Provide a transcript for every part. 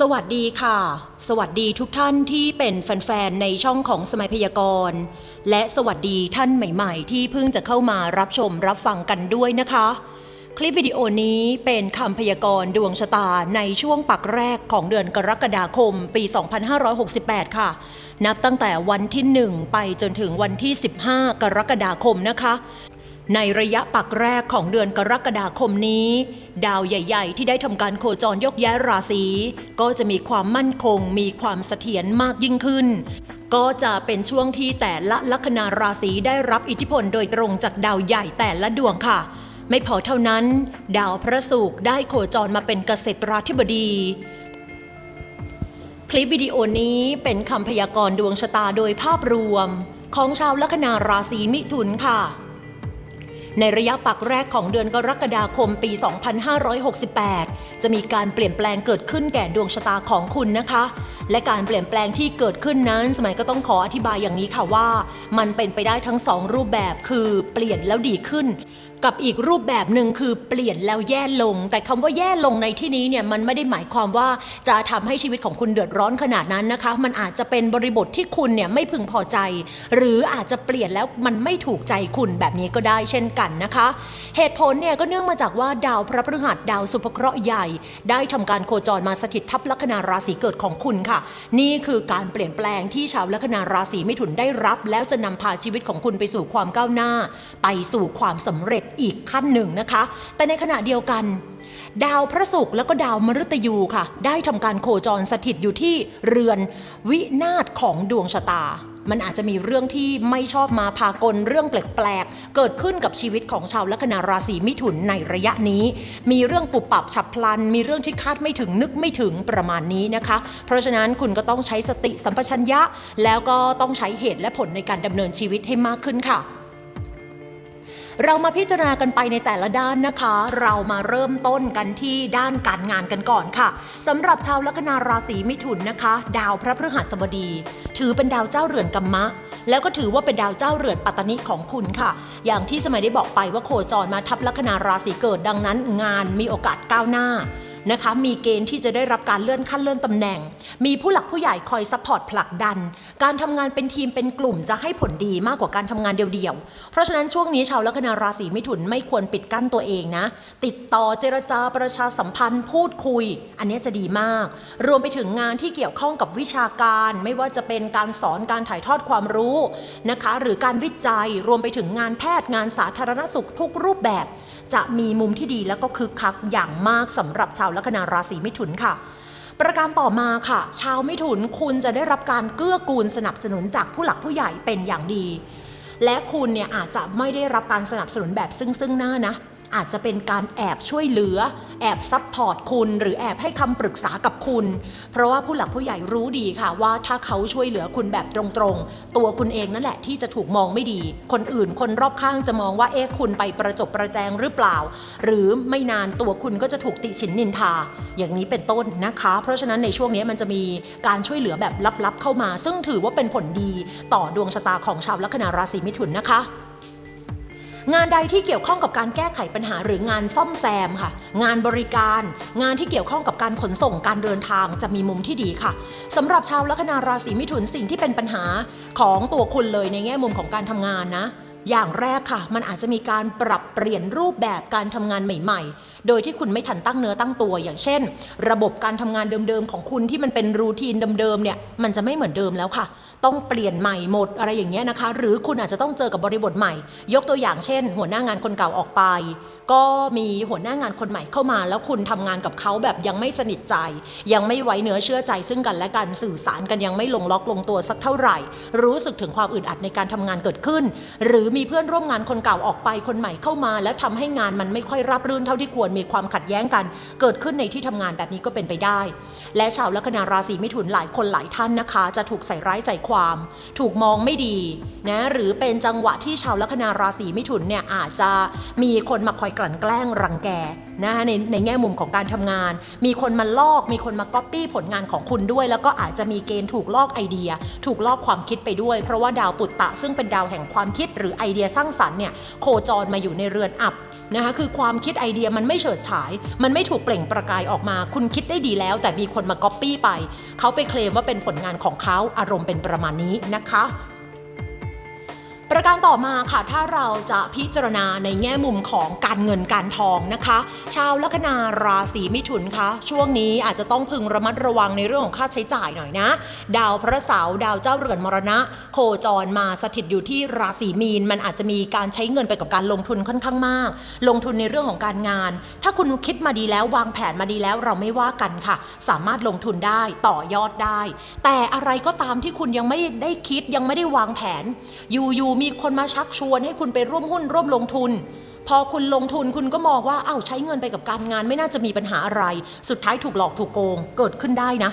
สวัสดีค่ะ สวัสดีทุกท่านที่เป็นแฟนๆ ในช่องของสมัยพยากรณ์ และสวัสดีท่านใหม่ๆ ที่เพิ่งจะเข้ามารับชมรับฟังกันด้วยนะคะ คลิปวิดีโอนี้เป็นคำพยากรณ์ดวงชะตาในช่วงปักแรกของเดือนกรกฎาคมปี 2568 ค่ะ นับตั้งแต่วันที่ 1 ไปจนถึงวันที่ 15 กรกฎาคมนะคะ ในระยะปักแรกของเดือนกรกฎาคมนี้ ดาวใหญ่ ๆ ที่ได้ทำการโคจรยกย้ายราศีก็จะมีความมั่นคง มีความเสถียรมากยิ่งขึ้น ก็จะเป็นช่วงที่แต่ละลัคนาราศีได้รับอิทธิพลโดยตรงจากดาวใหญ่แต่ละดวงค่ะ ไม่พอเท่านั้น ดาวพระศุกร์ได้โคจรมาเป็นเกษตราธิบดีคลิปวิดีโอนี้เป็นคำพยากรณ์ดวงชะตาโดยภาพรวม ของชาวลัคนาราศีมิถุนค่ะ ในระยะปักแรกของเดือนกรกฎาคมปี 2568 จะมีการเปลี่ยนแปลงเกิดขึ้นแก่ดวงชะตาของคุณนะคะ และการเปลี่ยนแปลงที่เกิดขึ้นนั้นสมัยก็ต้องขออธิบายอย่างนี้ค่ะว่า มันเป็นไปได้ทั้งสองรูปแบบคือเปลี่ยนแล้วดีขึ้น กับอีกรูปแบบหนึ่งคือเปลี่ยนแล้วแย่ลง แต่คำว่าแย่ลงในที่นี้เนี่ยมันไม่ได้หมายความว่าจะทำให้ชีวิตของคุณเดือดร้อนขนาดนั้นนะคะ มันอาจจะเป็นบริบทที่คุณเนี่ยไม่พึงพอใจ หรืออาจจะเปลี่ยนแล้วมันไม่ถูกใจคุณแบบนี้ก็ได้เช่นกันนะคะ เหตุผลเนี่ยก็เนื่องมาจากว่าดาวพระพฤหัสดาวสุภเคราะห์ใหญ่ ได้ทำการโคจรมาสถิตทับลัคนาราศีเกิดของคุณค่ะ นี่คือการเปลี่ยนแปลงที่ชาวลัคนาราศีมิถุนได้รับ แล้วจะนำพาชีวิตของคุณไปสู่ความก้าวหน้า ไปสู่ความสำเร็จอีกขั้นหนึ่งนะคะ แต่ในขณะเดียวกัน ดาวพระศุกร์แล้วก็ดาวมฤตยูค่ะ ได้ทำการโคจรสถิตอยู่ที่เรือนวินาศของดวงชะตา มันอาจจะมีเรื่องที่ไม่ชอบมาพากลเรื่องแปลกๆ เกิดขึ้นกับชีวิตของชาวลัคนาราศีมิถุนในระยะนี้ มีเรื่องปุบปับฉับพลัน มีเรื่องที่คาดไม่ถึงนึกไม่ถึงประมาณนี้นะคะ เพราะฉะนั้นคุณก็ต้องใช้สติสัมปชัญญะ แล้วก็ต้องใช้เหตุและผลในการดำเนินชีวิตให้มากขึ้นค่ะ เรามาพิจารณากันไปในแต่ละด้านนะคะ เรามาเริ่มต้นกันที่ด้านการงานกันก่อนค่ะสำหรับชาวลัคนาราศีมิถุนนะคะ ดาวพระพฤหัสบดี ถือเป็นดาวเจ้าเรือนกัมมะ แล้วก็ถือว่าเป็นดาวเจ้าเรือนปัตตนิของคุณค่ะ อย่างที่สมัยได้บอกไปว่าโคจรมาทับลัคนาราศีเกิดดังนั้น งานมีโอกาสก้าวหน้า นะคะมีเกณฑ์ที่จะได้รับการเลื่อนขั้นเลื่อนตำแหน่ง มีผู้หลักผู้ใหญ่คอยซัพพอร์ตผลักดัน การทำงานเป็นทีมเป็นกลุ่มจะให้ผลดีมากกว่าการทำงานเดี่ยวๆ เพราะฉะนั้นช่วงนี้ชาวลัคนาราศีมิถุนไม่ควรปิดกั้นตัวเองนะ ติดต่อเจรจาประชาสัมพันธ์ พูดคุย อันนี้จะดีมาก รวมไปถึงงานที่เกี่ยวข้องกับวิชาการ ไม่ว่าจะเป็นการสอนการถ่ายทอดความรู้นะคะ หรือการวิจัยรวมไปถึงงานแพทย์งานสาธารณสุขทุกรูปแบบ จะมีมุมที่ดีแล้วก็คึกคักอย่างมากสำหรับชาวลัคนาราศีมิถุนค่ะ ประการต่อมาค่ะ ชาวมิถุนคุณจะได้รับการเกื้อกูลสนับสนุนจากผู้หลักผู้ใหญ่เป็นอย่างดี และคุณเนี่ยอาจจะไม่ได้รับการสนับสนุนแบบซึ่งซึ่งหน้านะ อาจจะเป็นการแอบช่วยเหลือ แอบซัพพอร์ตคุณ หรือแอบให้คำปรึกษากับคุณ เพราะว่าผู้หลักผู้ใหญ่รู้ดีค่ะว่าถ้าเขาช่วยเหลือคุณแบบตรงๆ ตัวคุณเองนั่นแหละที่จะถูกมองไม่ดี คนอื่นคนรอบข้างจะมองว่าเอ๊ะคุณไปประจบประแจงหรือเปล่า หรือไม่นานตัวคุณก็จะถูกติฉินนินทา อย่างนี้เป็นต้นนะคะ เพราะฉะนั้นในช่วงนี้มันจะมีการช่วยเหลือแบบลับๆเข้ามา ซึ่งถือว่าเป็นผลดีต่อดวงชะตาของชาวลัคนาราศีมิถุนนะคะ งานใดที่เกี่ยวข้องกับการแก้ไขปัญหาหรืองานซ่อมแซมค่ะ งานบริการ งานที่เกี่ยวข้องกับการขนส่งการเดินทางจะมีมุมที่ดีค่ะสำหรับชาวลัคนาราศีมิถุนสิ่งที่เป็นปัญหาของตัวคุณเลยในแง่มุมของการทำงานนะ อย่างแรกค่ะ มันอาจจะมีการปรับเปลี่ยนรูปแบบการทำงานใหม่ ๆโดยที่คุณไม่ทันตั้งเนื้อตั้งตัว อย่างเช่น ระบบการทำงานเดิมๆ ของคุณที่มันเป็นรูทีนเดิมๆเนี่ยมันจะไม่เหมือนเดิมแล้วค่ะ ต้องเปลี่ยนใหม่หมดอะไรอย่างเงี้ยนะคะ หรือคุณอาจจะต้องเจอกับบริบทใหม่ ยกตัวอย่างเช่น หัวหน้างานคนเก่าออกไปก็มีหัวหน้างานคนใหม่เข้ามา แล้วคุณทำงานกับเขาแบบยังไม่สนิทใจ ยังไม่ไว้เนื้อเชื่อใจ ซึ่งกันและกันสื่อสารกันยังไม่ลงล็อกลงตัวสักเท่าไหร่ รู้สึกถึงความอึดอัดในการทำงานเกิดขึ้น หรือมีเพื่อนร่วมงานคนเก่าออกไปคนใหม่เข้ามา แล้วทำให้งานมันไม่ค่อยราบรื่นเท่าที่ควรมีความขัดแย้งกัน เกิดขึ้นในที่ทำงานแบบนี้ก็เป็นไปได้ และชาวลัคนาราศีมิถุนหลายคนหลายท่านนะคะ จะถูกใส่ร้ายใส่ความ ถูกมองไม่ดีนะหรือเป็นจังหวะที่ชาวลัคนาราศีมิถุนเนี่ยอาจจะมีคนมาคอยกลั่นแกล้งรังแกนะคะในในแง่มุมของการทำงาน มีคนมาลอก มีคนมาก๊อปปี้ผลงานของคุณด้วย แล้วก็อาจจะมีเกณฑ์ถูกลอกไอเดีย ถูกลอกความคิดไปด้วย เพราะว่าดาวปุตตะซึ่งเป็นดาวแห่งความคิดหรือไอเดียสร้างสรรค์เนี่ยโคจรมาอยู่ในเรือนอับนะคะคือความคิดไอเดียมันไม่เฉิดฉาย มันไม่ถูกเปล่งประกายออกมา คุณคิดได้ดีแล้ว แต่มีคนมาก๊อปปี้ไป เขาไปเคลมว่าเป็นผลงานของเขาอารมณ์เป็นประมาณนี้นะคะ ประการต่อมาค่ะถ้าเราจะพิจารณาในแง่มุมของการเงินการทองนะคะ ชาวลัคนาราศีมิถุนคะช่วงนี้อาจจะต้องพึงระมัดระวังในเรื่องของค่าใช้จ่ายหน่อยนะ ดาวพระเสาร์ดาวเจ้าเรือนมรณะ โคจรมาสถิตอยู่ที่ราศีมีน มันอาจจะมีการใช้เงินไปกับการลงทุนค่อนข้างมาก ลงทุนในเรื่องของการงาน ถ้าคุณคิดมาดีแล้ววางแผนมาดีแล้วเราไม่ว่ากันค่ะ สามารถลงทุนได้ต่อยอดได้ แต่อะไรก็ตามที่คุณยังไม่ได้คิดยังไม่ได้วางแผนอยู่ๆ มีคนมาชักชวนให้คุณไปร่วมหุ้นร่วมลงทุน พอคุณลงทุนคุณก็มองว่า เอ้าใช้เงินไปกับการงานไม่น่าจะมีปัญหาอะไร สุดท้ายถูกหลอกถูกโกงเกิดขึ้นได้นะ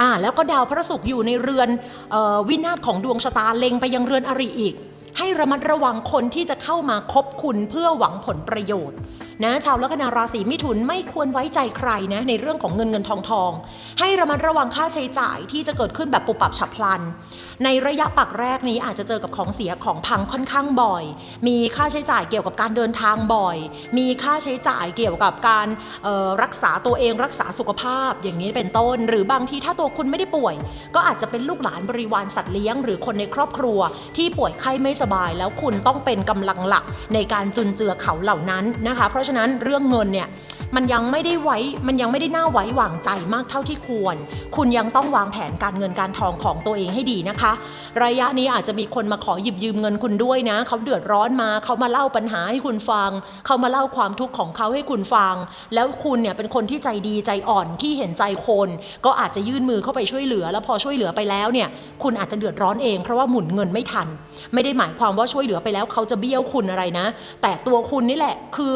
อ่าแล้วก็ดาวพระศุกร์อยู่ในเรือนออวินาศของดวงชะตาเล็งไปยังเรือนอริอีก ให้ระมัดระวังคนที่จะเข้ามาคบคุณเพื่อหวังผลประโยชน์ นะชาวลัคนาราศีมิถุนไม่ควรไว้ใจใครนะในเรื่องของเงินเงินทองทอง ให้ระมัดระวังค่าใช้จ่ายที่จะเกิดขึ้นแบบปุบปับฉับพลัน ในระยะปักแรกนี้อาจจะเจอกับของเสียของพังค่อนข้างบ่อย มีค่าใช้จ่ายเกี่ยวกับการเดินทางบ่อย มีค่าใช้จ่ายเกี่ยวกับการออรักษาตัวเองรักษาสุขภาพอย่างนี้เป็นต้น หรือบางทีถ้าตัวคุณไม่ได้ป่วย ก็อาจจะเป็นลูกหลานบริวารสัตว์เลี้ยง หรือคนในครอบครัว ที่ป่วยไข้ไม่สบายแล้วคุณต้องเป็นกำลังหลักในการจุนเจือเขาเหล่านั้นนะคะเพราะฉะนั้นเรื่องเงินเนี่ย มันยังไม่ได้ไว้มันยังไม่ได้น่าไว้วางใจมากเท่าที่ควร คุณยังต้องวางแผนการเงินการทองของตัวเองให้ดีนะคะ ระยะนี้อาจจะมีคนมาขอหยิบยืมเงินคุณด้วยนะ เขาเดือดร้อนมาเขามาเล่าปัญหาให้คุณฟัง เขามาเล่าความทุกข์ของเขาให้คุณฟัง แล้วคุณเนี่ยเป็นคนที่ใจดีใจอ่อนขี้เห็นใจคน ก็อาจจะยื่นมือเข้าไปช่วยเหลือ แล้วพอช่วยเหลือไปแล้วเนี่ย คุณอาจจะเดือดร้อนเองเพราะว่าหมุนเงินไม่ทัน ไม่ได้หมายความว่าช่วยเหลือไปแล้วเขาจะเบี้ยวคุณอะไรนะ แต่ตัวคุณนี่แหละคือ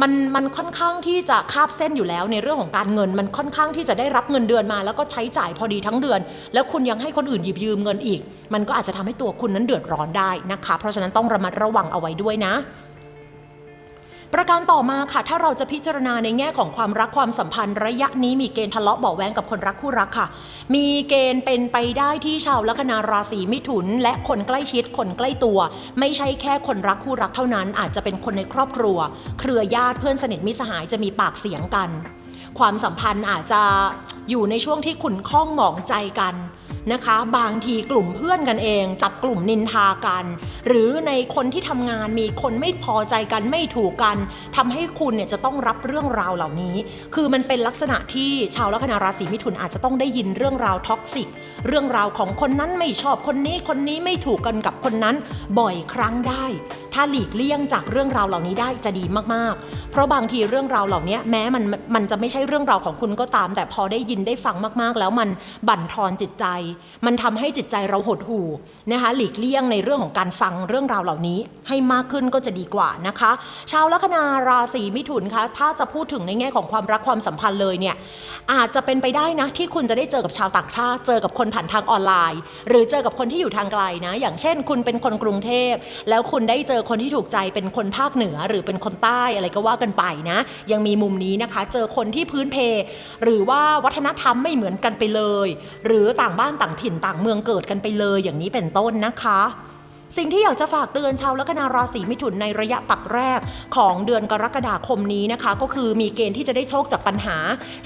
มันมันค่อนข้างที่จะคาบเส้นอยู่แล้วในเรื่องของการเงินมันค่อนข้างที่จะได้รับเงินเดือนมา แล้วก็ใช้จ่ายพอดีทั้งเดือน แล้วคุณยังให้คนอื่นหยิบยืมเงินอีก มันก็อาจจะทำให้ตัวคุณนั้นเดือดร้อนได้นะคะ เพราะฉะนั้นต้องระมัดระวังเอาไว้ด้วยนะ ประการต่อมาค่ะ ถ้าเราจะพิจารณาในแง่ของความรักความสัมพันธ์ระยะนี้มีเกณฑ์ทะเลาะเบาแวงกับคนรักคู่รักค่ะ มีเกณฑ์เป็นไปได้ที่ชาวลัคนาราศีมิถุน และคนใกล้ชิดคนใกล้ตัว ไม่ใช่แค่คนรักคู่รักเท่านั้น อาจจะเป็นคนในครอบครัว เครือญาติเพื่อนสนิทมิสหายจะมีปากเสียงกัน ความสัมพันธ์อาจจะอยู่ในช่วงที่ขุ่นข้องหมองใจกันนะคะ บางทีกลุ่มเพื่อนกันเอง จับกลุ่มนินทากัน หรือในคนที่ทำงานมีคนไม่พอใจกันไม่ถูกกันทำให้คุณเนี่ยจะต้องรับเรื่องราวเหล่านี้ คือมันเป็นลักษณะที่ชาวลัคนาราศีมิถุนอาจจะต้องได้ยินเรื่องราวท็อกซิกเรื่องราวของคนนั้นไม่ชอบคนนี้คนนี้ไม่ถูกกันกับคนนั้นบ่อยครั้งได้ ถ้าหลีกเลี่ยงจากเรื่องราวเหล่านี้ได้จะดีมากๆ เพราะบางทีเรื่องราวเหล่านี้แม้มันมันจะไม่ใช่เรื่องราวของคุณก็ตาม แต่พอได้ยินได้ฟังมาก ๆ แล้วมันบั่นทอนจิตใจ มันทำให้จิตใจเราหดหู่นะคะหลีกเลี่ยงในเรื่องของการฟังเรื่องราวเหล่านี้ให้มากขึ้นก็จะดีกว่านะคะ ชาวลัคนาราศีมิถุนคะถ้าจะพูดถึงในแง่ของความรักความสัมพันธ์เลยเนี่ยอาจจะเป็นไปได้นะที่คุณจะได้เจอกับชาวต่างชาติ เจอกับคนผ่านทางออนไลน์ หรือเจอกับคนที่อยู่ทางไกลนะ อย่างเช่น คุณเป็นคนกรุงเทพ แล้วคุณได้เจออคนที่ถูกใจเป็นคนภาคเหนือหรือเป็นคนใต้อะไรก็ว่ากันไปนะ ยังมีมุมนี้นะคะ เจอคนที่พื้นเพ หรือว่าวัฒนธรรมไม่เหมือนกันไปเลย หรือต่างบ้านต่างถิ่นต่างเมืองเกิดกันไปเลยอย่างนี้เป็นต้นนะคะสิ่งที่อยากจะฝากเตือนชาวลัคนาราศีมิถุนในระยะปักแรกของเดือนกรกฎาคมนี้นะคะ ก็คือมีเกณฑ์ที่จะได้โชคจากปัญหา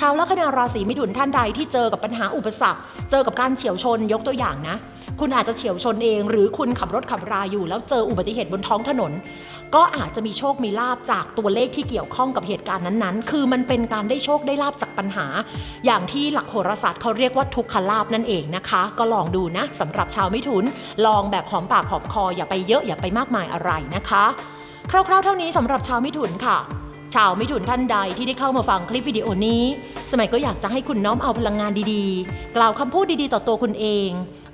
ชาวลัคนาราศีมิถุนท่านใดที่เจอกับปัญหาอุปสรรค เจอกับการเฉียวชนยกตัวอย่างนะ คุณอาจจะเฉียวชนเอง หรือคุณขับรถขับราอยู่ แล้วเจออุบัติเหตุบนท้องถนน ก็อาจจะมีโชคมีลาบจากตัวเลขที่เกี่ยวข้องกับเหตุการณ์นั้นๆ คือมันเป็นการได้โชคได้ลาบจากปัญหา อย่างที่หลักโหราศาสตร์เขาเรียกว่าทุกขลาบนั่นเองนะคะ ก็ลองดูนะสำหรับชาวมิถุน ลองแบบหอมปากหอมคออย่าไปเยอะอย่าไปมากมายอะไรนะคะ คร่าวๆ เท่านี้สำหรับชาวมิถุนค่ะชาวมิถุนท่านใดที่ได้เข้ามาฟังคลิปวิดีโอนี้ สมัยก็อยากจะให้คุณน้อมเอาพลังงานดีๆ กล่าวคำพูดดีๆ ต่อตัวคุณเอง